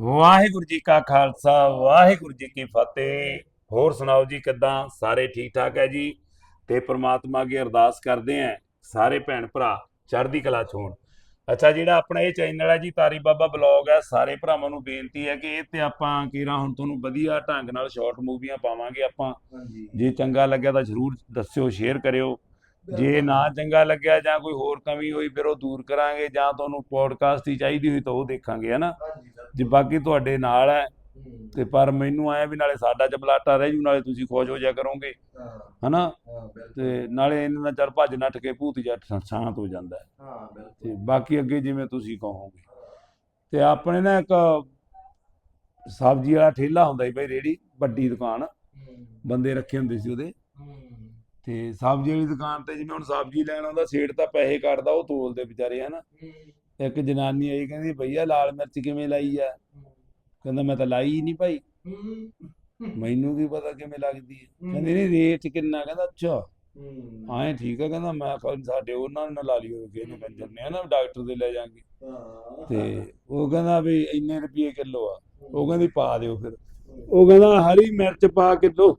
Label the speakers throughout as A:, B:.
A: ਵਾਹਿਗੁਰੂ ਜੀ ਕਾ ਖਾਲਸਾ ਵਾਹਿਗੁਰੂ ਜੀ ਕੀ ਫਤਿਹ। ਹੋਰ ਸੁਣਾਓ ਜੀ ਕਿੱਦਾਂ? ਸਾਰੇ ਠੀਕ ਠਾਕ ਹੈ ਜੀ? ਤੇ ਪ੍ਰਮਾਤਮਾ ਅੱਗੇ ਅਰਦਾਸ ਕਰਦੇ ਆਂ ਸਾਰੇ ਭੈਣ ਭਰਾ ਚੜ੍ਹਦੀ ਕਲਾ ਚ ਹੋਣ। ਅੱਛਾ ਜਿਹੜਾ ਆਪਣਾ ਇਹ ਚੈਨਲ ਹੈ ਜੀ ਤਾਰੀ ਬਾਬਾ ਬਲੌਗ ਹੈ ਸਾਰੇ ਭਰਾਵਾਂ ਨੂੰ ਬੇਨਤੀ ਹੈ ਕਿ ਇਹ ਤੇ ਆਪਾਂ ਕੀਰਾ ਹੁਣ ਤੁਹਾਨੂੰ ਵਧੀਆ ਢੰਗ ਨਾਲ ਸ਼ਾਰਟ ਮੂਵੀਆਂ ਪਾਵਾਂਗੇ ਆਪਾਂ। ਜੇ ਚੰਗਾ ਲੱਗਿਆ ਤਾਂ ਜਰੂਰ ਦੱਸਿਓ ਸ਼ੇਅਰ ਕਰਿਓ। ਜੇ ਨਾ ਚੰਗਾ ਲੱਗਿਆ ਜਾਂ ਕੋਈ ਹੋਰ ਕਮੀ ਹੋਈ ਫਿਰ ਉਹ ਦੂਰ ਕਰਾਂਗੇ ਜਾਂ ਤੁਹਾਨੂੰ ਪੋਡਕਾਸਟ ਹੀ ਚਾਹੀਦੀ ਹੋਈ ਤਾਂ ਉਹ ਦੇਖਾਂਗੇ ਹਨਾ ਜੇ ਬਾਕੀ ਤੁਹਾਡੇ ਨਾਲ ਹੈ ਤੇ ਪਰ ਮੈਨੂੰ ਆਇਆ ਵੀ ਨਾਲੇ ਸਾਡਾ ਚਪਲਾਟਾ ਰਹਿ ਜੂ ਨਾਲੇ ਤੁਸੀਂ ਖੁਸ਼ ਹੋ ਜਾ ਕਰੋਗੇ। ਹਨਾ? ਤੇ ਨਾਲੇ ਇਹਨਾਂ ਦਾ ਚੱਲ ਭੱਜ ਨੱਠ ਕੇ ਭੂਤ ਜੱਟ ਸ਼ਾਂਤ ਹੋ ਜਾਂਦਾ ਹੈ। ਤੇ ਬਾਕੀ ਅੱਗੇ ਜਿਵੇਂ ਤੁਸੀਂ ਕਹੋਗੇ। ਤੇ ਆਪਣੇ ਨਾ ਇੱਕ ਸਬਜ਼ੀ ਵਾਲਾ ਠੇਲਾ ਹੁੰਦਾ ਸੀ ਬਈ ਰੇੜੀ ਵੱਡੀ ਦੁਕਾਨ। ਬੰਦੇ ਰੱਖੇ ਹੁੰਦੇ ਸੀ ਉਹਦੇ। ਤੇ ਸਬਜ਼ੀ ਵਾਲੀ ਦੁਕਾਨ ਤੇ ਜਿਵੇਂ ਹੁਣ ਸਬਜ਼ੀ ਲੈਣ ਆਉਂਦਾ ਸੇਠ ਤਾਂ ਪੈਸੇ ਕੱਢਦਾ ਉਹ ਤੋਲਦੇ ਵਿਚਾਰੇ ਹਨਾ? ਇੱਕ ਜਨਾਨੀ ਆਈ ਕਹਿੰਦੀ ਭਈਆ ਲਾਲ ਮਿਰਚ ਕਿਵੇਂ ਲਾਈ ਆ? ਕਹਿੰਦਾ ਮੈਂ ਤਾਂ ਲਾਈ ਨਹੀਂ ਭਾਈ। ਮੈਨੂੰ ਕੀ ਪਤਾ ਕਿਵੇਂ ਲੱਗਦੀ ਹੈ
B: ਹੂੰ।
A: ਕਹਿੰਦੀ ਨਹੀਂ ਰੇਟ ਕਿੰਨਾ? ਕਹਿੰਦਾ ਅੱਛਾ।
B: ਹੂੰ,
A: ਠੀਕ ਹੈ ਕਹਿੰਦਾ ਮੈਂ ਕਿਹਾ ਸਾਡੇ ਉਹਨਾਂ ਨੇ ਲਾ ਲਈ ਹੋਵੇ ਇਹਨੂੰ ਕੰਜਰ ਨੇ ਹਨਾ ਡਾਕਟਰ ਦੇ ਲੈ ਜਾਾਂਗੇ। ਤੇ ਉਹ ਕਹਿੰਦਾ ਵੀ ਇੰਨੇ ਰੁਪਏ ਕਿਲੋ ਆ। ਉਹ ਕਹਿੰਦੀ ਪਾ ਦਿਓ ਫਿਰ। ਉਹ ਕਹਿੰਦਾ ਹਰੀ ਮਿਰਚ ਪਾ ਕਿਲੋ।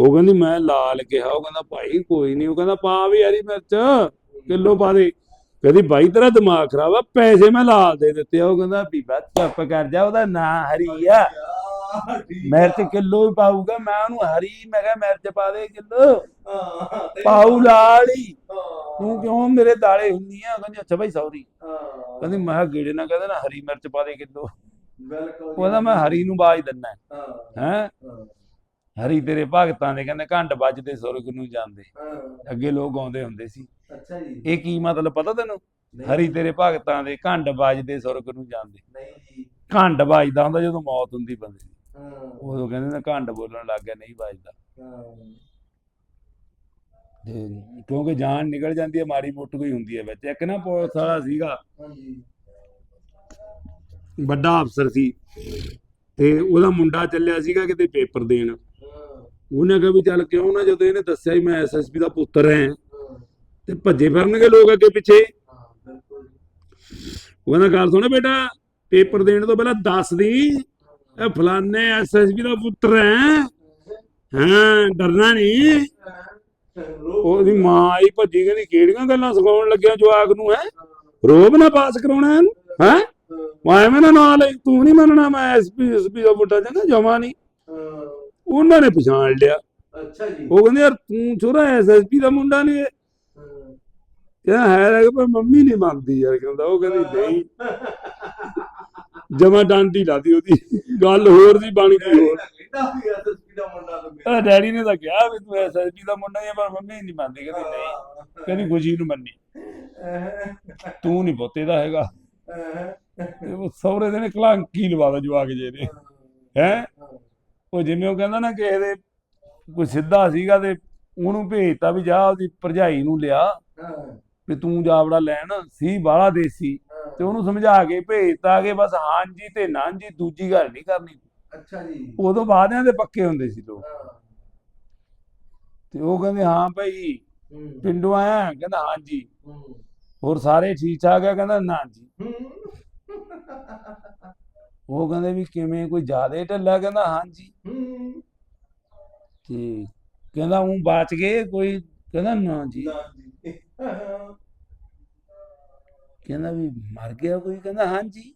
A: ਉਹ ਕਹਿੰਦੀ ਮੈਂ ਲਾਲ ਕਿਹਾ। ਉਹ ਕਹਿੰਦਾ ਭਾਈ ਕੋਈ ਨਹੀਂ ਉਹ ਕਹਿੰਦਾ ਪਾ ਵੀ ਹਰੀ ਮਿਰਚ। ਕਿਲੋ ਪਾ ਦੇ। ਕਹਿੰਦੀ ਬਾਈ ਤੇਰਾ ਦਿਮਾਗ ਖਰਾਬ ਆ ਪੈਸੇ ਮੈਂ ਲਾਲ ਦੇ ਦਿੱਤੇ ਆ। ਉਹ ਕਹਿੰਦਾ ਬੀਬਾ ਚੁੱਪ ਕਰ ਜਾ ਉਹਦਾ ਨਾਂ ਹਰੀ ਆ। ਮਿਰਚ ਕਿਲੋ ਹੀ ਪਾਊਗਾ ਮੈਂ ਉਹਨੂੰ ਹਰੀ ਮੈਂ ਕਿਹਾ ਮਿਰਚ ਪਾ ਦੇ ਕਿਲੋ। ਪਾਉ ਲਾਲ ਤੂੰ ਕਿਉਂ ਮੇਰੇ ਦਾਲੇ ਹੁੰਦੀ ਆ? ਕਹਿੰਦੀ ਅੱਛਾ ਭਾਈ ਸੌਰੀ ਕਹਿੰਦੀ ਮੈਂ ਗੇੜੇ ਨਾ ਕਹਿੰਦੇ ਨਾ ਹਰੀ ਮਿਰਚ ਪਾ ਦੇ ਕਿਲੋ।
B: ਬਿਲਕੁਲ।
A: ਉਹਦਾ ਮੈਂ ਹਰੀ ਨੂੰ ਬਾਜ ਦਿੰਨਾ।
B: ਹਾਂ,
A: ਹਰੀ ਤੇਰੇ ਭਗਤਾਂ ਦੇ ਕਹਿੰਦੇ ਘੰਟ ਵੱਜਦੇ ਸੁਰਗ ਨੂੰ ਜਾਂਦੇ। ਅੱਗੇ ਲੋਕ ਗਾਉਂਦੇ ਹੁੰਦੇ ਸੀ।
B: ਅੱਛਾ ਜੀ।
A: ਇਹ ਕੀ ਮਤਲਬ ਪਤਾ ਤੈਨੂੰ?
B: ਨਹੀਂ,
A: ਹਰੀ ਤੇਰੇ ਭਗਤਾਂ ਦੇ ਘੰਟ ਵੱਜਦੇ ਸੁਰਗ ਨੂੰ ਜਾਂਦੇ।
B: ਨਹੀਂ ਜੀ।
A: ਘੰਟ ਵੱਜਦਾ ਹੁੰਦਾ ਜਦੋਂ ਮੌਤ ਹੁੰਦੀ ਬੰਦੇ ਦੀ।
B: ਹਾਂ,
A: ਉਦੋਂ ਕਹਿੰਦੇ ਨੇ ਘੰਟ ਬੋਲਣ ਲੱਗ ਗਿਆ ਨਹੀਂ ਵੱਜਦਾ।
B: ਹਾਂ,
A: ਤੇ ਕਿਉਂਕਿ ਜਾਨ ਨਿਕਲ ਜਾਂਦੀ ਹੈ ਮਾੜੀ ਮੋਟੀ ਕੋਈ ਹੁੰਦੀ ਹੈ ਵਿੱਚ। ਇੱਕ ਨਾ ਪੁਲਿਸ ਵਾਲਾ ਸੀਗਾ।
B: ਹਾਂਜੀ।
A: ਵੱਡਾ ਅਫਸਰ ਸੀ। ਤੇ ਉਹਦਾ ਮੁੰਡਾ ਚੱਲਿਆ ਸੀਗਾ ਕਿਤੇ ਪੇਪਰ ਦੇਣ।
B: ਹਾਂ,
A: ਉਹਨੇ ਕਿਹਾ ਵੀ ਚੱਲ ਕਿਉਂ ਨਾ ਜਦੋਂ ਇਹਨੇ ਦੱਸਿਆ ਵੀ ਮੈਂ ਐਸਐਸਪੀ ਦਾ ਪੁੱਤਰ ਹਾਂ
B: ਹਾਂ,
A: ਤੇ ਭੱਜੇ ਫਿਰਨਗੇ ਲੋਕ ਅੱਗੇ ਪਿੱਛੇ।
B: ਹਾਂ, ਬਿਲਕੁਲ
A: ਉਹਦਾ ਗੱਲ ਸੁਣ ਬੇਟਾ ਪੇਪਰ ਦੇਣ ਤੋਂ ਪਹਿਲਾਂ ਦੱਸ ਦੀ ਇਹ ਫਲਾਣੇ ਐਸਐਸਪੀ ਦਾ ਪੁੱਤਰ ਹੈ। ਹਾਂ ਡਰਨਾ ਨਹੀਂ ਉਹਦੀ ਮਾਂ ਆਈ ਭੱਜੀ ਕਹਿੰਦੀ ਕਿਹੜੀਆਂ ਗੱਲਾਂ ਸਿਖਾਉਣ ਲੱਗਿਆ ਜਵਾਕ ਨੂੰ ਹੈ? ਰੋਬ ਨਾ ਪਾਸ ਕਰਾਉਣਾ ਇਹਨੂੰ ਹੈ? ਮੈਂ ਨਾ ਨਾਲ ਤੂੰ ਨਹੀਂ ਮੰਨਣਾ ਮੈਂ ਐਸਪੀ ਐਸਪੀ ਦਾ ਪੁੱਤਰ ਕਹਿੰਦਾ ਜਮਾ ਨਹੀਂ ਉਹਨਾਂ ਨੇ ਪਛਾਣ ਲਿਆ।
B: ਅੱਛਾ ਜੀ।
A: ਉਹ ਕਹਿੰਦੇ ਯਾਰ ਤੂੰ ਛੋਰਾ ਐਸਐਸਪੀ ਦਾ ਮੁੰਡਾ ਨਹੀਂ ਕਹਿੰਦਾ ਹੈ ਲੱਗ ਪਰ ਮੰਮੀ ਨਹੀਂ ਮੰਨਦੀ ਯਾਰ, ਕਹਿੰਦਾ ਉਹ ਕਹਿੰਦੀ ਨਹੀਂ। ਜਮਾ ਡਾਂਡੀ ਲਾਦੀ ਉਹਦੀ, ਗੱਲ ਹੋਰ ਦੀ ਬਣ ਗਈ ਹੋਰ। ਆ ਡੈਡੀ ਨੇ ਤਾਂ ਕਿਹਾ ਵੀ ਤੂੰ ਐਸਐਸਪੀ ਦਾ ਮੁੰਡਾ ਹੀ ਪਰ ਮੰਮੀ ਨਹੀਂ ਮੰਨਦੀ, ਕਹਿੰਦੀ ਨਹੀਂ। ਕਹਿੰਦੀ ਖੁਸ਼ੀ ਨੂੰ ਮੰਨੀ। ਤੂੰ ਨਹੀਂ ਪੁੱਤੇ ਦਾ ਹੈਗਾ। ਉਹ ਸਹੁਰੇ ਦੇ ਨੇ ਕਲੰਕੀ ਲਵਾਦਾ ਜਵਾਕ ਜੇ ਨੇ। ਹੈ? ਉਹ ਜਿਵੇਂ ਉਹ ਕਹਿੰਦਾ ਨਾ ਕਿਸੇ ਦੇ ਕੋਈ ਸਿੱਧਾ ਸੀਗਾ ਤੇ ਉਹਨੂੰ ਭੇਜਤਾ ਵੀ ਜਾ ਉਹਦੀ ਭਰਜਾਈ ਨੂੰ ਲਿਆ। ਵੀ ਤੂੰ ਜਾਵੜਾ ਲੈਣ ਸੀ ਬਾਹਲਾ ਦੇਸੀ। ਤੇ ਉਹਨੂੰ ਸਮਝਾ ਕੇ ਭੇਜਤਾ ਕਿ ਬਸ ਹਾਂਜੀ ਤੇ ਨਾਂ ਜੀ ਦੂਜੀ ਗੱਲ ਨਹੀਂ ਕਰਨੀ।
B: ਅੱਛਾ ਜੀ।
A: ਉਦੋਂ ਬਾਅਦਿਆਂ ਦੇ ਪੱਕੇ ਹੁੰਦੇ ਸੀ ਲੋਕ। ਤੇ ਉਹ ਕਹਿੰਦੇ ਹਾਂ ਭਾਈ ਪਿੰਡੋਂ ਆਇਆ ਕਹਿੰਦਾ ਹਾਂਜੀ ਹੋਰ ਸਾਰੇ ਠੀਕ ਠਾਕ ਆ? ਕਹਿੰਦਾ ਨਾ ਜੀ। ਉਹ ਕਹਿੰਦੇ ਵੀ ਕਿਵੇਂ ਕੋਈ ਜ਼ਿਆਦਾ ਢਿੱਲਾ? ਕਹਿੰਦਾ ਹਾਂਜੀ ਤੇ ਕਹਿੰਦਾ ਉਹ ਬਚ ਗਏ ਕੋਈ ਕਹਿੰਦਾ ਨਾ ਜੀ। ਕਹਿੰਦਾ ਵੀ ਮਰ ਗਿਆ ਕੋਈ? ਕਹਿੰਦਾ ਹਾਂਜੀ।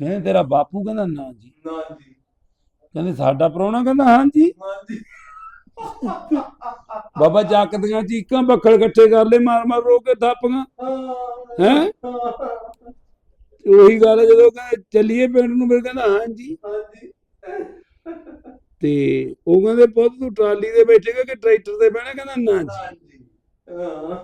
A: ਕਹਿੰਦੇ ਤੇਰਾ ਬਾਪੂ? ਕਹਿੰਦਾ ਨਾ ਜੀ।
B: ਨਾ ਜੀ।
A: ਕਹਿੰਦੇ ਸਾਡਾ ਪ੍ਰਾਹੁਣਾ? ਕਹਿੰਦਾ ਹਾਂਜੀ।
B: ਨਾ ਜੀ।
A: ਬਾਬਾ ਚੱਕ ਦੀਆਂ ਚੀਕਾਂ ਬੱਖਲ ਇਕੱਠੇ ਕਰ ਲੈ ਮਾਰ ਮਾਰ ਰੋ ਕੇ ਥਾਪੀਆਂ। ਹੈਂ? ਉਹੀ ਗੱਲ ਜਦੋਂ ਕਹਿੰਦੇ ਚੱਲੀਏ ਪਿੰਡ ਨੂੰ ਫਿਰ ਕਹਿੰਦਾ ਹਾਂਜੀ।
B: ਹਾਂਜੀ।
A: ਤੇ ਉਹ ਕਹਿੰਦੇ ਪੁੱਤ ਤੂੰ ਟਰਾਲੀ ਦੇ ਬੈਠੇਗਾ ਕਿ ਟਰੈਕਟਰ ਤੇ ਬਹਿਣਾ? ਕਹਿੰਦਾ ਨਾ ਜੀ।
B: ਜੀ। ਹਾਂ,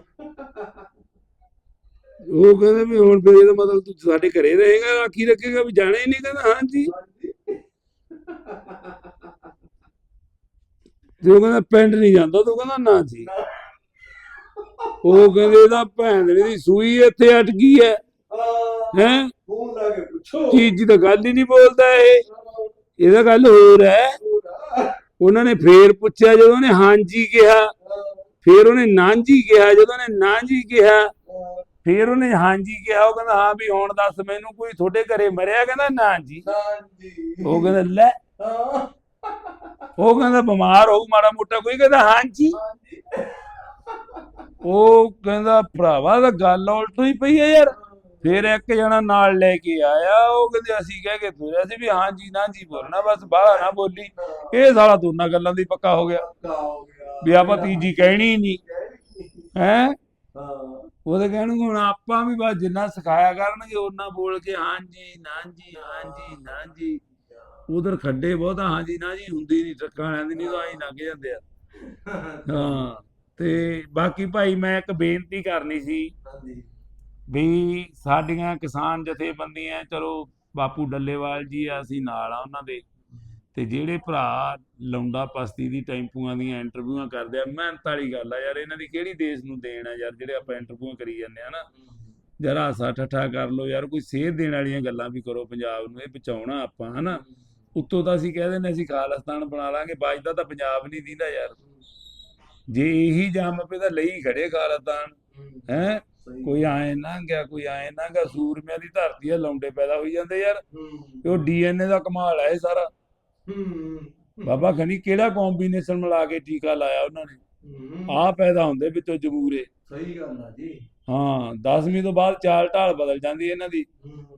A: ਉਹ ਕਹਿੰਦੇ ਵੀ ਹੁਣ ਫਿਰ ਇਹਦਾ ਮਤਲਬ ਤੂੰ ਸਾਡੇ ਘਰੇ ਰਹੇਗਾ ਰਾਖੀ ਰੱਖੇਗਾ ਵੀ ਜਾਣਾ ਹੀ ਨਹੀਂ? ਕਹਿੰਦਾ ਹਾਂਜੀ। ਤੇ ਉਹ ਕਹਿੰਦਾ ਪਿੰਡ ਨਹੀਂ ਜਾਂਦਾ। ਤੂੰ ਕਹਿੰਦਾ ਨਾ ਜੀ। ਉਹ ਕਹਿੰਦੇ ਇਹਦਾ ਭੈਣ ਦੀ ਸੂਈ ਇੱਥੇ ਅਟ ਗਈ ਹੈ।
B: ਹਾਂ,
A: ਹੈ
B: ਫੋਨ ਲਾ ਕੇ ਪੁੱਛੋ।
A: ਚੀਜ਼ ਤਾਂ ਗੱਲ ਹੀ ਨਹੀਂ ਬੋਲਦਾ ਇਹ। ਇਹਦਾ ਗੱਲ ਹੋਰ ਹੈ
B: ਹਾਂ,
A: ਉਹਨਾਂ ਨੇ ਫੇਰ ਪੁੱਛਿਆ ਜਦੋਂ ਉਹਨੇ ਹਾਂਜੀ ਕਿਹਾ ਫੇਰ ਉਹਨੇ ਨਾਂਜੀ ਕਿਹਾ ਜਦੋਂ ਉਹਨੇ ਨਾਂਜੀ ਕਿਹਾ ਫੇਰ ਉਹਨੇ ਹਾਂਜੀ ਕਿਹਾ ਉਹ ਕਹਿੰਦਾ ਹਾਂ ਵੀ ਹੁਣ ਦੱਸ ਮੈਨੂੰ ਕੋਈ ਤੁਹਾਡੇ ਘਰੇ ਮਰਿਆ ਕਹਿੰਦਾ ਨਾ ਜੀ ਉਹ ਕਹਿੰਦਾ ਲੈ। ਉਹ ਕਹਿੰਦਾ ਬਿਮਾਰ ਹੋਊ ਮਾੜਾ ਮੋਟਾ ਕੋਈ ਕਹਿੰਦਾ ਹਾਂਜੀ।
B: ਹਾਂਜੀ।
A: ਉਹ ਕਹਿੰਦਾ ਭਰਾਵਾ ਦਾ ਗੱਲ ਉਲਟੋ ਹੀ ਪਈ ਹੈ ਯਾਰ। ਫਿਰ ਇੱਕ ਜਣਾ ਨਾਲ ਲੈ ਕੇ ਆਇਆ ਉਹ ਕਹਿੰਦੇ ਅਸੀਂ ਕਹਿ ਕੇ ਤੁਰਿਆ ਸੀ ਵੀ ਹਾਂਜੀ ਨਾ ਜੀ ਬੋਲਣਾ ਬਸ ਬਾਹਲਾ ਨਾ ਬੋਲੀ। ਇਹ ਸਾਲਾ ਦੋਨਾਂ ਗੱਲਾਂ ਦੀ ਪੱਕਾ ਹੋ ਗਿਆ।
B: ਹੋ
A: ਵੀ ਆਪਾਂ ਤੀਜੀ ਕਹਿਣੀ ਹੀ ਨਹੀਂ। ਹੈ?
B: ਹਾਂ।
A: ਉਹਦੇ ਕਹਿਣਗੇ ਹੁਣ ਆਪਾਂ ਵੀ ਬਸ ਜਿੰਨਾ ਸਿਖਾਇਆ ਕਰਨਗੇ ਉਹਨਾਂ ਬੋਲ ਕੇ ਹਾਂਜੀ ਨਾ ਜੀ ਹਾਂਜੀ ਨਾ ਜੀ। ਉਧਰ ਖੱਡੇ ਬਹੁਤਾ ਹਾਂਜੀ ਨਾ ਜੀ ਹੁੰਦੀ ਨਹੀਂ ਟਰੱਕਾਂ ਵਾਲਿਆਂ ਦੀ ਨਹੀਂ ਤਾਂ ਆਈ ਲੱਗ ਜਾਂਦੇ ਆ। ਹਾਂ ਤੇ ਬਾਕੀ ਭਾਈ ਮੈਂ ਇੱਕ ਬੇਨਤੀ ਕਰਨੀ ਸੀ।
B: ਹਾਂਜੀ।
A: ਵੀ ਸਾਡੀਆਂ ਕਿਸਾਨ ਜਥੇਬੰਦੀਆਂ, ਚਲੋ ਬਾਪੂ ਡੱਲੇਵਾਲ ਜੀ ਆ, ਅਸੀਂ ਨਾਲ ਆ ਉਹਨਾਂ ਦੇ। ਤੇ ਜਿਹੜੇ ਭਰਾ ਲੌਂਡਾ ਪਸਤੀ ਦੀ ਟੈਂਪੂਆਂ ਦੀਆਂ ਇੰਟਰਵਿਊਆਂ ਕਰਦੇ ਆ, ਮਿਹਨਤ ਵਾਲੀ ਗੱਲ ਆ ਯਾਰ, ਇਹਨਾਂ ਦੀ ਕਿਹੜੀ ਦੇਸ਼ ਨੂੰ ਦੇਣ ਆ ਯਾਰ, ਜਿਹੜੇ ਆਪਾਂ ਇੰਟਰਵਿਊਆਂ ਕਰੀ ਜਾਂਦੇ ਆ ਨਾ। ਜਰਾ ਹਾਸਾ ਠੱਠਾ ਕਰ ਲੋ ਯਾਰ, ਕੋਈ ਸੇਧ ਦੇਣ ਵਾਲੀਆਂ ਗੱਲਾਂ ਵੀ ਕਰੋ ਪੰਜਾਬ ਨੂੰ, ਇਹ ਬਚਾਉਣਾ ਆਪਾਂ, ਹਨਾ। ਉੱਤੋਂ ਤਾਂ ਅਸੀਂ ਕਹਿ ਦਿੰਦੇ ਅਸੀਂ ਖਾਲਿਸਤਾਨ ਬਣਾ ਲਾਂਗੇ, ਬਾਜਦਾ ਤਾਂ ਪੰਜਾਬ ਨਹੀਂ ਦਿੰਦਾ ਯਾਰ। ਜੇ ਇਹੀ ਜਾਮ ਪਏ ਤਾਂ ਲਈ ਖੜੇ ਖਾਲਿਸਤਾਨ, ਹੈ। ਕੋਈ ਆਏ ਨਾ ਗਿਆ ਕੋਈ ਆਏ ਨਾ ਗਿਆ ਸੂਰਮਿਆਂ ਦੀ ਧਰਤੀ ਆ ਲੌਂਡੇ ਪੈਦਾ ਹੋਈ ਜਾਂਦੇ ਯਾਰ। ਉਹ ਡੀਐਨਏ ਦਾ ਕਮਾਲ ਹੈ ਇਹ ਸਾਰਾ। ਬਾਬਾ ਖਣੀ ਕਿਹੜਾ ਕੰਬੀਨੇਸ਼ਨ ਮਿਲਾ ਕੇ ਟੀਕਾ ਲਾਇਆ ਉਹਨਾਂ ਨੇ? ਆ ਪੈਦਾ ਹੁੰਦੇ ਵਿੱਚੋਂ ਜਮੂਰੇ।
B: ਸਹੀ ਗੱਲ ਆ ਜੀ।
A: ਹਾਂ 10ਵੀਂ ਤੋਂ ਬਾਅਦ ਚਾਲ ਢਾਲ ਬਦਲ ਜਾਂਦੀ ਇਹਨਾਂ ਦੀ।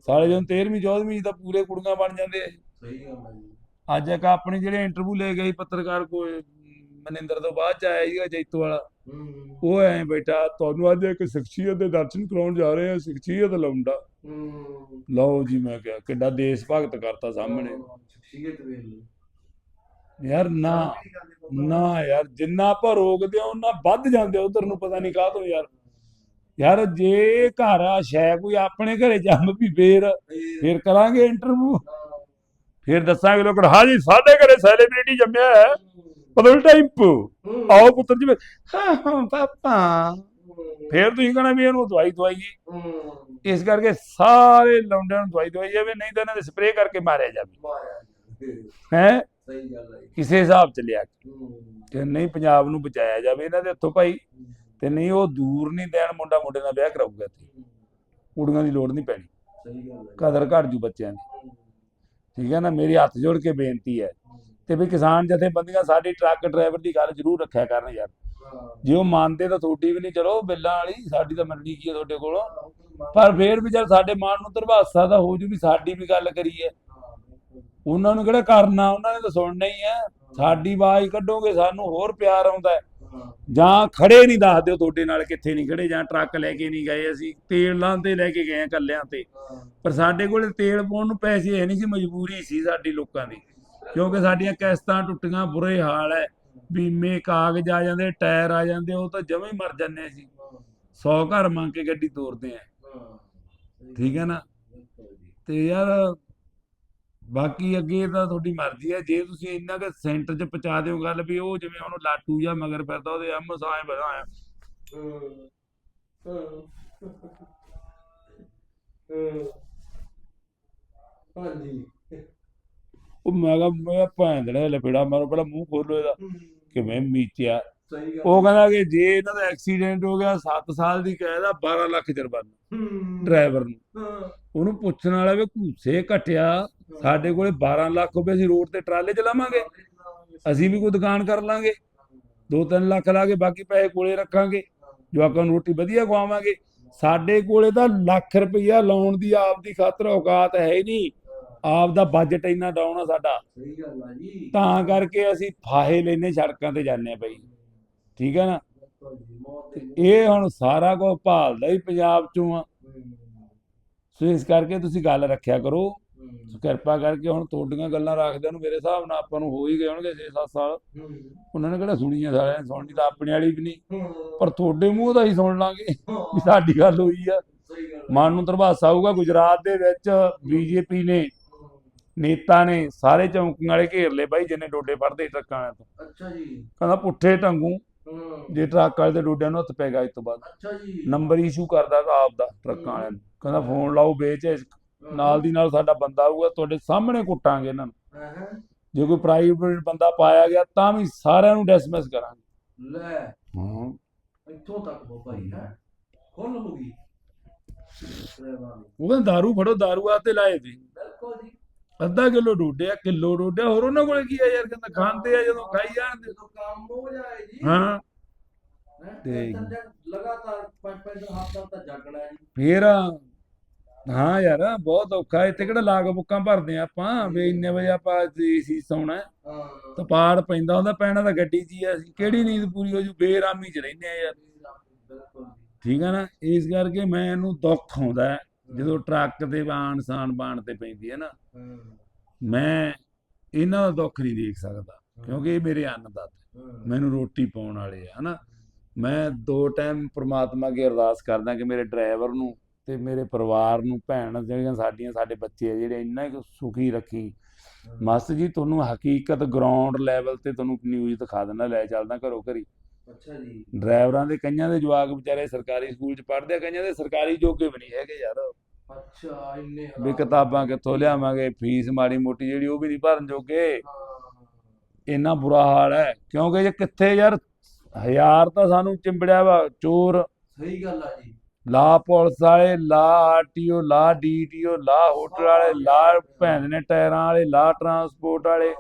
A: ਸਾਲੇ ਜਦੋਂ 13ਵੀਂ 14ਵੀਂ ਤਾਂ ਪੂਰੇ ਕੁੜੀਆਂ ਬਣ ਜਾਂਦੇ ਆ
B: ਸਹੀ ਗੱਲ ਆ ਜੀ।
A: ਅੱਜ ਇੱਕ ਆਪਣੀ ਜਿਹੜੇ ਇੰਟਰਵਿਊ ਲੈ ਗਈ ਪੱਤਰਕਾਰ ਕੋ ਮਨਿੰਦਰ ਤੋਂ ਬਾਅਦ ਚ ਆਇਆ ਸੀਗਾ ਜੈਤੋ ਵਾਲਾ। ਉਹ ਐ ਬੈਠਾ ਤੁਹਾਨੂੰ ਅੱਜ ਇੱਕ ਸ਼ਖਸੀਅਤ ਦੇ ਦਰਸ਼ਨ ਕਰਾਉਣ ਜਾ ਰਹੇ ਆ ਸ਼ਖਸੀਅਤ ਲੌਂਡਾ ਲਓ ਜੀ ਮੈਂ ਕਿਹਾ ਕਿੱਡਾ ਦੇਸ਼ ਭਗਤ ਕਰਤਾ ਸਾਹਮਣੇ।
B: ਸ਼ਖਸੀਅਤ ਵੇਖ ਲਓ।
A: ਯਾਰ ਨਾ ਨਾ ਯਾਰ ਜਿੰਨਾ ਆਪਾਂ ਰੋਕਦੇ ਆ ਉਹਨਾਂ ਵੱਧ ਜਾਂਦੇ ਉਧਰ ਨੂੰ ਪਤਾ ਨਹੀਂ ਕਾਹ ਤੋਂ ਯਾਰ। ਯਾਰ ਜੇ ਘਰ ਆ ਸ਼ੈ ਕੋਈ ਆਪਣੇ ਘਰੇ ਜੰਮ ਵੀ ਫੇਰ ਫੇਰ। ਕਰਾਂਗੇ ਇੰਟਰਵਿਊ ਫੇਰ ਦੱਸਾਂਗੇ ਲੋਕਾਂ ਨੂੰ ਹਾਂਜੀ ਸਾਡੇ ਘਰੇ ਸੈਲੀਬ੍ਰਿਟੀ ਜੰਮਿਆ ਹੈ। ਬਦਲ ਟਾਈਪ। ਆਓ ਪੁੱਤਰ ਜੀ ਹਾਂ ਹਾਂ ਪਾਪਾ। ਫੇਰ ਤੁਸੀਂ ਕਹਣਾ ਵੀ ਇਹਨੂੰ ਦਵਾਈ ਦਵਾਈਏ ਇਸ ਕਰਕੇ ਸਾਰੇ ਲੌਂਡਿਆਂ ਨੂੰ ਦਵਾਈ ਦਵਾਈ ਜਾਵੇ ਨਹੀਂ ਤਾਂ ਇਹਨਾਂ ਦੇ ਸਪਰੇਅ ਕਰਕੇ ਮਾਰਿਆ ਜਾਵੇ। ਹੈ?
B: ਸਹੀ ਗੱਲ
A: ਕਿਸੇ ਹਿਸਾਬ ਚ ਲਿਆ। ਤੇ ਨਹੀਂ ਪੰਜਾਬ ਨੂੰ ਬਚਾਇਆ ਜਾਵੇ ਇਹਨਾਂ ਦੇ ਹੱਥੋਂ ਭਾਈ। ਤੇ ਨਹੀਂ ਉਹ ਦੂਰ ਨਹੀਂ ਦੇਣ ਮੁੰਡਾ ਮੁੰਡੇ ਨਾਲ ਵਿਆਹ ਕਰਾਊਗਾ ਇੱਥੇ। ਕੁੜੀਆਂ ਦੀ ਲੋੜ ਨਹੀਂ ਪੈਣੀ।
B: ਸਹੀ ਗੱਲ
A: ਕਦਰ ਘਟ ਜੂ ਬੱਚਿਆਂ ਦੀ। ਠੀਕ ਹੈ ਨਾ ਮੇਰੀ ਹੱਥ ਜੋੜ ਕੇ ਬੇਨਤੀ ਹੈ। ਤੇ ਵੀ ਕਿਸਾਨ ਜਥੇਬੰਦੀਆਂ ਸਾਡੀ ਟਰੱਕ ਡਰਾਈਵਰ ਦੀ ਗੱਲ ਜ਼ਰੂਰ ਰੱਖਿਆ ਕਰਨ ਯਾਰ। ਜੇ ਉਹ ਮੰਨਦੇ ਤਾਂ ਤੁਹਾਡੀ ਵੀ ਨਹੀਂ, ਚਲੋ ਬਿੱਲਾਂ ਵਾਲੀ ਸਾਡੀ ਤਾਂ ਮੰਨਣੀ ਕੀ ਹੈ ਤੁਹਾਡੇ ਕੋਲੋਂ? ਪਰ ਫੇਰ ਵੀ ਜਦ ਸਾਡੇ ਮਨ ਨੂੰ ਧਰਵਾਸਾ ਤਾਂ ਹੋ ਜੂ ਵੀ ਸਾਡੀ ਵੀ ਗੱਲ ਕਰੀਏ। ਉਹਨਾਂ ਨੂੰ ਕਿਹੜਾ ਕਰਨਾ, ਉਹਨਾਂ ਨੇ ਤਾਂ ਸੁਣਨਾ ਹੀ ਹੈ। ਸਾਡੀ ਆਵਾਜ਼ ਕੱਢੋਗੇ, ਸਾਨੂੰ ਹੋਰ ਪਿਆਰ ਆਉਂਦਾ ਜਾਂ ਖੜੇ ਨਹੀਂ ਦੱਸ ਦਿਓ ਤੁਹਾਡੇ ਨਾਲ ਕਿੱਥੇ ਨਹੀਂ ਖੜੇ, ਜਾਂ ਟਰੱਕ ਲੈ ਕੇ ਨਹੀਂ ਗਏ ਅਸੀਂ, ਤੇਲ ਲਾਂਦੇ ਲੈ ਕੇ ਗਏ ਕੱਲਿਆਂ ਤੇ। ਪਰ ਸਾਡੇ ਕੋਲ ਤੇਲ ਪਾਉਣ ਨੂੰ ਪੈਸੇ ਹੈ ਨਹੀਂ ਸੀ, ਮਜਬੂਰੀ ਸੀ ਸਾਡੀ ਲੋਕਾਂ ਦੀ। ਕਿਉਂਕਿ ਸਾਡੀਆਂ ਕਿਸ਼ਤਾਂ ਟੁੱਟੀਆਂ, ਬੁਰੇ ਹਾਲ ਹੈ ਬੀਮੇ, ਕਾਗਜ਼ ਆ ਜਾਂਦੇ, ਟਾਇਰ ਆ ਜਾਂਦੇ, ਉਹ ਤਾਂ ਜਮਾਂ ਮਰ ਜਾਂਦੇ ਸੀ 100 ਘਰ ਮੰਗ ਕੇ ਗੱਡੀ ਤੋਰਦੇ ਆ। ਠੀਕ ਹੈ ਨਾ? ਤੇ ਯਾਰ, ਬਾਕੀ ਅੱਗੇ ਤਾਂ ਤੁਹਾਡੀ ਮਰਜ਼ੀ ਹੈ ਜੇ ਤੁਸੀਂ ਇੰਨਾ ਕਿ ਸੈਂਟਰ 'ਚ ਪਹੁੰਚਾ ਦਿਓ ਗੱਲ ਵੀ, ਉਹ ਜਿਵੇਂ ਹੁਣ ਲਾਟੂ ਜਾਂ ਮਗਰ ਫਿਰਦਾ, ਉਹਦੇ ਅੰਮ ਸਾਏ ਬਣਾਇਆ
B: ਹਾਂਜੀ।
A: ਉਹ ਮੈਂ ਕਿਹਾ ਮੈਂ ਭੈਣ ਦਾ ਲਪੇੜਾ ਮਾਰੋ ਪਹਿਲਾਂ ਮੂੰਹ ਖੋਲੋ ਇਹਦਾ ਕਿਵੇਂ ਮੀਚਿਆ।
B: ਸਹੀ ਗੱਲ।
A: ਉਹ ਕਹਿੰਦਾ ਕਿ ਜੇ ਇਹਨਾਂ ਦਾ ਐਕਸੀਡੈਂਟ ਹੋ ਗਿਆ 7 ਸਾਲ ਦੀ ਕੈਦ ਆ 12 ਲੱਖ ਜੁਰਮਾਨਾ। ਡਰਾਈਵਰ ਨੂੰ। ਉਹਨੂੰ ਪੁੱਛਣ ਵਾਲਾ ਵੀ ਘੂਸੇ ਘਟਿਆ ਸਾਡੇ ਕੋਲੇ 12 ਲੱਖ ਰੁਪਏ ਅਸੀਂ ਰੋਡ ਤੇ ਟਰਾਲੇ ਚਲਾਵਾਂਗੇ ਅਸੀਂ ਵੀ ਕੋਈ ਦੁਕਾਨ ਕਰ ਲਾਂਗੇ 2-3 ਲੱਖ ਲਾ ਕੇ ਬਾਕੀ ਪੈਸੇ ਕੋਲੇ ਰੱਖਾਂਗੇ ਜਵਾਕਾਂ ਨੂੰ ਰੋਟੀ ਵਧੀਆ ਖਵਾਵਾਂਗੇ। ਸਾਡੇ ਕੋਲੇ ਤਾਂ ਲੱਖ ਰੁਪਈਆ ਲਾਉਣ ਦੀ ਆਪ ਦੀ ਖਾਤਰ ਔਕਾਤ ਹੈ ਹੀ ਨਹੀਂ। ਆਪ ਦਾ ਬਜਟ ਇੰਨਾ ਡਾਊਨ ਆ ਸਾਡਾ।
B: ਸਹੀ ਗੱਲ ਆ ਜੀ।
A: ਤਾਂ ਕਰਕੇ ਅਸੀਂ ਫਾਹੇ ਲੈਨੇ ਸੜਕਾਂ ਤੇ ਜਾਂਦੇ ਆ ਬਈ। ਠੀਕ ਹੈ ਨਾ? ਇਹ ਹੁਣ ਸਾਰਾ ਕੁਝ ਭਾਲਦਾ ਹੀ ਪੰਜਾਬ ਚੋਂ ਆ। ਸੋ ਇਸ ਕਰਕੇ ਤੁਸੀਂ ਗੱਲ ਰੱਖਿਆ ਕਰੋ। ਕਿਰਪਾ ਕਰਕੇ ਹੁਣ ਤੁਹਾਡੀਆਂ ਗੱਲਾਂ ਰੱਖਦੇ ਨੂੰ ਮੇਰੇ ਹਿਸਾਬ ਨਾਲ ਆਪਾਂ ਨੂੰ ਹੋ ਹੀ ਗਏ ਹੋਣਗੇ 6-7 ਸਾਲ। ਉਹਨਾਂ ਨੇ ਕਿਹੜਾ ਸੁਣੀਆਂ ਸਾਰਿਆਂ ਨੇ ਸੁਣਨੀ ਤਾਂ ਆਪਣੇ ਵਾਲੀ ਵੀ ਨਹੀਂ। ਪਰ ਤੁਹਾਡੇ ਮੂੰਹ ਦਾ ਹੀ ਸੁਣ ਲਾਂਗੇ ਸਾਡੀ ਗੱਲ ਹੋਈ ਆ।
B: ਸਹੀ ਗੱਲ ਆ।
A: ਮਨ ਨੂੰ ਧਰਵਾਸਾ ਆਊਗਾ ਗੁਜਰਾਤ ਦੇ ਵਿੱਚ ਬੀਜੇਪੀ ਨੇ। ਨੇਤਾ ਨੇ ਸਾਰੇ ਚੌਂਕੀਆਂ ਵਾਲੇ ਘੇਰ ਲਏ ਬਾਈ ਜਿੰਨੇ ਡੋਡੇ ਫੜਦੇ ਟਰੱਕਾਂ ਵਾਲਿਆਂ ਤੋਂ
B: ਅੱਛਾ ਜੀ
A: ਕਹਿੰਦਾ ਪੁੱਠੇ ਢੰਗੂ
B: ਹਾਂ।
A: ਜੇ ਟਰੱਕ ਵਾਲੇ ਦੇ ਡੋਡਿਆਂ ਨੂੰ ਹੱਥ ਪੈ ਗਿਆ ਇਸ ਤੋਂ ਬਾਅਦ
B: ਅੱਛਾ ਜੀ
A: ਨੰਬਰ ਇਸ਼ੂ ਕਰਦਾ ਆਪ ਦਾ ਟਰੱਕਾਂ ਵਾਲਿਆਂ ਨੂੰ ਕਹਿੰਦਾ ਫੋਨ ਲਾਓ ਵੇਚ ਨਾਲ ਦੀ ਨਾਲ ਸਾਡਾ ਬੰਦਾ ਆਊਗਾ ਤੁਹਾਡੇ ਸਾਹਮਣੇ ਕੁੱਟਾਂਗੇ ਇਹਨਾਂ ਨੂੰ
B: ਹਾਂ ਹਾਂ।
A: ਜੇ ਕੋਈ ਪ੍ਰਾਈਵੇਟ ਬੰਦਾ ਪਾਇਆ ਗਿਆ ਤਾਂ ਵੀ ਸਾਰਿਆਂ ਨੂੰ ਡਿਸਮਿਸ ਕਰਾਂਗੇ
B: ਲੈ
A: ਹਾਂ
B: ਇੱਥੋਂ ਤੱਕ ਹੋ ਭਾਈ ਹੈ ਖੁੱਲ ਹੋ ਗਈ ਡਰਾਈਵਰਾਂ ਦੀ
A: ਉਹ ਕਹਿੰਦਾ दारू ਫੜੋ दारू ਆਤੇ ਲਾਏ ਸੀ
B: ਬਿਲਕੁਲ ਜੀ
A: ਅੱਧਾ ਕਿਲੋ ਡੋਡਿਆ ਕਿਲੋ ਡੋਡਿਆ ਹੋਰ ਉਹਨਾਂ ਕੋਲੇ ਕੀ ਆ ਯਾਰ ਕਹਿੰਦਾ ਖਾਂਦੇ ਆ ਜਦੋਂ ਖਾਈ ਜਾਣਦੇ
B: ਜਦੋਂ ਕੰਮ ਹੋ ਜਾਏ ਜੀ।
A: ਹਾਂ। ਤੇ-
B: ਲਗਾਤਾਰ ਪੰਜ ਪੰਜ ਦਿਨ ਹਫ਼ਤਾ ਤਾਂ ਜਾਗਣਾ ਹੈ ਜੀ।
A: ਫੇਰ ਹਾਂ ਯਾਰ ਬਹੁਤ ਔਖਾ ਇੱਥੇ ਕਿਹੜਾ ਲਾਗ ਬੁੱਕਾਂ ਭਰਦੇ ਆ ਆਪਾਂ ਵੀ ਇੰਨੇ ਵਜੇ ਆਪਾਂ ਏਸੀ ਸੌਣਾ ਹੈ। ਤਾਂ ਪਾੜ ਪੈਂਦਾ ਹੁੰਦਾ ਪੈਣਾ ਤਾਂ ਗੱਡੀ 'ਚ ਹੀ ਆ ਅਸੀਂ ਕਿਹੜੀ ਨੀਂਦ ਪੂਰੀ ਹੋ ਜੂ ਬੇਰਾਮੀ 'ਚ ਰਹਿੰਦੇ ਆ ਯਾਰ। ਠੀਕ ਆ ਨਾ ਇਸ ਕਰਕੇ ਮੈਨੂੰ ਦੁੱਖ ਆਉਂਦਾ ਹੈ। ਜਦੋਂ ਟਰੱਕ ਤੇ ਬਾਣ ਸਾਨ ਬਾਣ ਤੇ ਪੈਂਦੀ ਹੈ ਨਾ ਮੈਂ ਇਹਨਾਂ ਦਾ ਦੁੱਖ ਨਹੀਂ ਦੇਖ ਸਕਦਾ ਕਿਉਂਕਿ ਇਹ ਮੇਰੇ ਅੰਨਦਾਤਾ ਮੈਨੂੰ ਰੋਟੀ ਪਾਉਣ ਵਾਲੇ ਆ ਹਨਾ। ਮੈਂ ਦੋ ਟਾਈਮ ਪ੍ਰਮਾਤਮਾ ਅੱਗੇ ਅਰਦਾਸ ਕਰਦਾ ਕਿ ਮੇਰੇ ਡਰਾਈਵਰ ਨੂੰ ਤੇ ਮੇਰੇ ਪਰਿਵਾਰ ਨੂੰ ਭੈਣ ਜਿਹੜੀਆਂ ਸਾਡੀਆਂ ਸਾਡੇ ਬੱਚੇ ਆ ਜਿਹੜੇ ਇੰਨਾ ਕੁ ਸੁਖੀ ਰੱਖੀ। ਮਾਸਟਰ ਜੀ ਤੁਹਾਨੂੰ ਹਕੀਕਤ ਗਰਾਊਂਡ ਲੈਵਲ ਤੇ ਤੁਹਾਨੂੰ ਨਿਊਜ਼ ਦਿਖਾ ਦਿੰਦਾ ਲੈ ਚੱਲਦਾ ਘਰੋਂ ਘਰੀ।
B: ਅੱਛਾ ਜੀ।
A: ਡਰਾਈਵਰਾਂ ਦੇ ਕਈਆਂ ਦੇ ਜਵਾਕ ਵਿਚਾਰੇ ਸਰਕਾਰੀ ਸਕੂਲ 'ਚ ਪੜ੍ਹਦੇ ਆ ਕਈਆਂ ਦੇ ਸਰਕਾਰੀ ਜੋਗੇ ਵੀ ਨਹੀਂ ਹੈਗੇ ਯਾਰ।
B: ਅੱਛਾ ਇੰਨੇ
A: ਵੀ। ਕਿਤਾਬਾਂ ਕਿੱਥੋਂ ਲਿਆਵਾਂਗੇ? ਫੀਸ ਮਾੜੀ ਮੋਟੀ ਜਿਹੜੀ ਉਹ ਵੀ ਨਹੀਂ ਭਰਨ ਜੋਗੇ। ਇੰਨਾ ਬੁਰਾ ਹਾਲ ਹੈ। ਕਿਉਂਕਿ ਜੇ ਕਿੱਥੇ ਯਾਰ ਹਜ਼ਾਰ ਤਾਂ ਸਾਨੂੰ ਚਿੰਬੜਿਆ ਵਾ ਚੋਰ।
B: ਸਹੀ ਗੱਲ ਆ ਜੀ।
A: ਲਾ ਪੁਲਿਸ ਵਾਲੇ ਲਾ ਆਰਟੀਓ ਲਾ ਡੀਟੀਓ ਲਾ ਹੋਟਲ ਵਾਲੇ ਲਾ ਭੈਣ ਨੇ ਟਾਇਰਾਂ ਵਾਲੇ ਲਾ ਟਰਾਂਸਪੋਰਟ ਵਾਲੇ।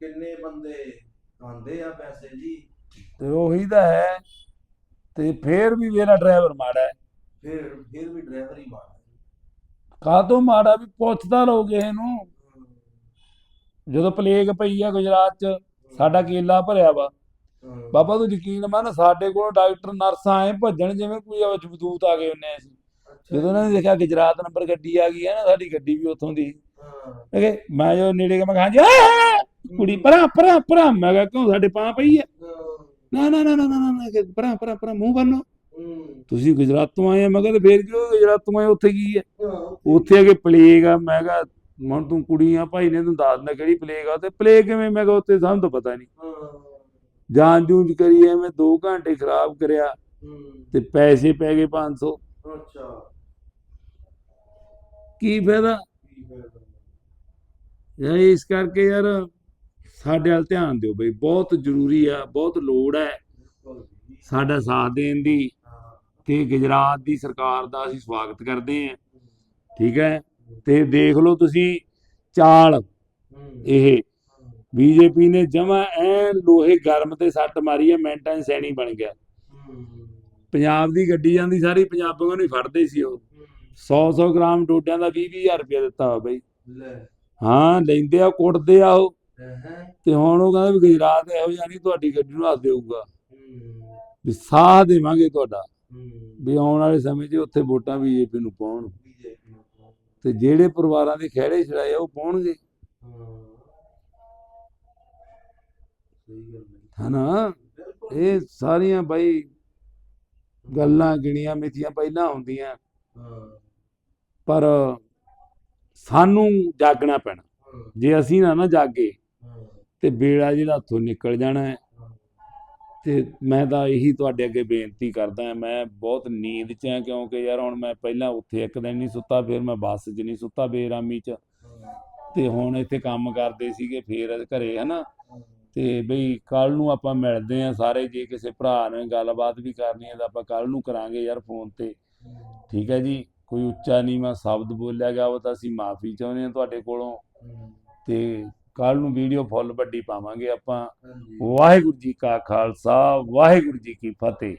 B: ਕਿੰਨੇ ਬੰਦੇ ਖਾਂਦੇ ਆ ਪੈਸੇ ਜੀ।
A: ਤੇ ਉਹੀ ਤਾਂ ਹੈ। ਤੇ ਫੇਰ ਵੀ ਮੇਰਾ ਡਰਾਈਵਰ ਮਾੜਾ ਹੈ।
B: ਫਿਰ ਫਿਰ ਵੀ ਡਰਾਈਵਰ ਹੀ ਮਾਰ
A: ਕਾਹਤੋਂ ਮਾੜਾ ਵੀ ਪੁੱਛਦਾ ਲੋਗੇ ਇਹਨੂੰ ਜਦੋਂ ਪਲੇਗ ਪਈ ਆ ਗੁਜਰਾਤ 'ਚ ਸਾਡਾ ਕੇਲਾ ਭਰਿਆ ਵਾ। ਬਾਬਾ ਤੂੰ ਯਕੀਨ ਮੰਨ ਸਾਡੇ ਕੋਲ ਡਾਕਟਰ ਨਰਸਾਂ ਆਏ ਭੱਜਣ ਜਿਵੇਂ ਕੋਈ ਜਬਦੂਤ ਆ ਗਏ ਉਹਨੇ ਅਸੀਂ। ਜਦੋਂ ਉਹਨਾਂ ਨੇ ਦੇਖਿਆ ਗੁਜਰਾਤ ਨੰਬਰ ਗੱਡੀ ਆ ਗਈ ਹੈ ਨਾ ਸਾਡੀ ਗੱਡੀ ਵੀ ਉੱਥੋਂ ਦੀ। ਕਿਹਾ ਮੈਂ ਜੋ ਨੇੜੇ ਗਿਆ ਮੈਂ ਕਿਹਾ ਆਹ! ਕੁੜੀ ਪਰਾਂ ਪਰਾਂ ਪਰਾਂ ਮੈਂ ਕਿਹਾ ਕਿਉਂ ਸਾਡੇ ਪਾਂ ਪਈ ਹੈ। ਨਾ ਨਾ ਨਾ ਨਾ ਨਾ ਨਾ, ਕਿ ਪਰਾਂ ਪਰਾਂ ਮੂੰਹ ਬੰਨੋ ਤੁਸੀਂ ਗੁਜਰਾਤ ਤੋਂ ਆਏ ਆ? ਮੈਂ ਕਿਹਾ ਤੇ ਫੇਰ ਕਿਉਂ ਗੁਜਰਾਤ ਤੋਂ ਆਏ ਉੱਥੇ ਕੀ ਹੈ? ਉੱਥੇ ਅਗੇ ਪਲੇਗ ਆ। ਮੈਂ ਕਿਹਾ ਹੁਣ ਤੂੰ ਕੁੜੀ ਆ ਭਾਈ ਨੇ ਤੂੰ ਦੱਸ ਦਿੰਦਾ ਕਿਹੜੀ ਪਲੇਗ ਆ? ਤੇ ਪਲੇਗ ਕਿਵੇਂ? ਮੈਂ ਕਿਹਾ ਉੱਥੇ ਸਾਨੂੰ ਤਾਂ ਪਤਾ ਨਹੀਂ। ਜਾਨ ਜੂਝ ਕਰੀ ਐਵੇਂ 2 ਘੰਟੇ ਖਰਾਬ ਕਰਿਆ। ਤੇ ਪੈਸੇ ਪੈ ਗਏ 500
B: ਅੱਛਾ।
A: ਕੀ ਫਾਇਦਾ? ਯਾਰ ਇਸ ਕਰਕੇ ਯਾਰ ਸਾਡੇ ਵੱਲ ਧਿਆਨ ਦਿਓ ਬਈ। ਬਹੁਤ ਜ਼ਰੂਰੀ ਆ ਬਹੁਤ ਲੋੜ ਹੈ ਸਾਡਾ ਸਾਥ ਦੇਣ ਦੀ। ਤੇ ਗੁਜਰਾਤ ਦੀ ਸਰਕਾਰ ਦਾ ਅਸੀਂ ਸਵਾਗਤ ਕਰਦੇ ਹਾਂ। ਠੀਕ ਹੈ? ਤੇ ਦੇਖ ਲਓ ਤੁਸੀਂ ਚਾਲ ਇਹ। ਬੀਜੇਪੀ ਨੇ ਜਮਾ ਐ ਲੋਹੇ ਗਰਮ ਤੇ ਸੱਟ ਮਾਰੀ ਹੈ ਮਿੰਟਾਂ ਸੈਣੀ ਬਣ ਗਿਆ। ਪੰਜਾਬ ਦੀ ਗੱਡੀ ਜਾਂਦੀ ਸਾਰੀ ਪੰਜਾਬੀਆਂ ਨੂੰ ਹੀ ਫੜਦੇ ਸੀ ਉਹ। 100 100 ਗ੍ਰਾਮ ਡੋਡਿਆਂ ਦਾ 20 20000 ਰੁਪਏ ਦਿੱਤਾ ਵਾ ਬਈ। ਹਾਂ ਲੈਂਦੇ ਆ ਕੁੱਟਦੇ ਆ ਉਹ। ਤੇ ਹੁਣ ਉਹ ਕਹਿੰਦਾ ਵੀ ਗੁਜਰਾਤ ਇਹੋ ਜਿਹਾ ਨਹੀਂ ਤੁਹਾਡੀ ਗੱਡੀ ਨੂੰ ਹੱਥ ਦੇਊਗਾ। ਵੀ ਸਾਹ ਦੇਵਾਂਗੇ ਤੁਹਾਡਾ। ਵੀ ਆਉਣ ਵਾਲੇ ਸਮੇਂ 'ਚ ਉੱਥੇ ਵੋਟਾਂ ਬੀਜੇਪੀ ਨੂੰ ਪਾਉਣ। ਤੇ ਜਿਹੜੇ ਪਰਿਵਾਰਾਂ ਦੇ ਖਹਿੜੇ ਛੜਾਏ ਉਹ ਪਾਉਣਗੇ। ਹਨਾ? ਇਹ ਸਾਰੀਆਂ ਬਾਈ ਗੱਲਾਂ ਗਿਣੀਆਂ ਮਿਥੀਆਂ ਪਹਿਲਾਂ ਹੁੰਦੀਆਂ। ਪਰ ਸਾਨੂੰ ਜਾਗਣਾ ਪੈਣਾ। ਜੇ ਅਸੀਂ ਨਾ ਨਾ ਜਾਗੇ, ਤੇ ਬੇੜਾ ਜਿਹੜਾ ਹੱਥੋਂ ਨਿਕਲ ਜਾਣਾ ਹੈ। ਤੇ ਮੈਂ ਤਾਂ ਇਹੀ ਤੁਹਾਡੇ ਅੱਗੇ ਬੇਨਤੀ ਕਰਦਾ ਮੈਂ ਬਹੁਤ ਨੀਂਦ 'ਚ ਹਾਂ ਕਿਉਂਕਿ ਯਾਰ ਹੁਣ ਮੈਂ ਪਹਿਲਾਂ ਉੱਥੇ ਇੱਕ ਦਿਨ ਨਹੀਂ ਸੁੱਤਾ, ਫਿਰ ਮੈਂ ਬੱਸ 'ਚ ਨਹੀਂ ਸੁੱਤਾ ਬੇਰਾਮੀ 'ਚ। ਤੇ ਹੁਣ ਇੱਥੇ ਕੰਮ ਕਰਦੇ ਸੀਗੇ, ਫੇਰ ਘਰੇ ਹਨਾ। ਤੇ ਬਈ ਕੱਲ ਨੂੰ ਆਪਾਂ ਮਿਲਦੇ ਆਂ ਸਾਰੇ, ਜੇ ਕਿਸੇ ਭਰਾ ਨੇ ਗੱਲਬਾਤ ਵੀ ਕਰਨੀ ਹੈ ਤਾਂ ਆਪਾਂ ਕੱਲ ਨੂੰ ਕਰਾਂਗੇ ਯਾਰ ਫੋਨ ਤੇ। ਠੀਕ ਹੈ ਜੀ, ਕੋਈ ਉੱਚਾ ਨੀਵਾਂ ਸ਼ਬਦ ਬੋਲਿਆ ਗਿਆ ਉਹ ਤਾਂ ਅਸੀਂ ਮਾਫੀ ਚਾਹੁੰਦੇ ਹਾਂ ਤੁਹਾਡੇ ਕੋਲੋਂ। ਤੇ ਕੱਲ ਨੂੰ ਵੀਡੀਓ ਫੁੱਲ ਵੱਡੀ ਪਾਵਾਂਗੇ ਆਪਾਂ। ਵਾਹਿਗੁਰੂ ਜੀ ਕਾ ਖਾਲਸਾ ਵਾਹਿਗੁਰੂ ਜੀ ਕੀ ਫਤਿਹ।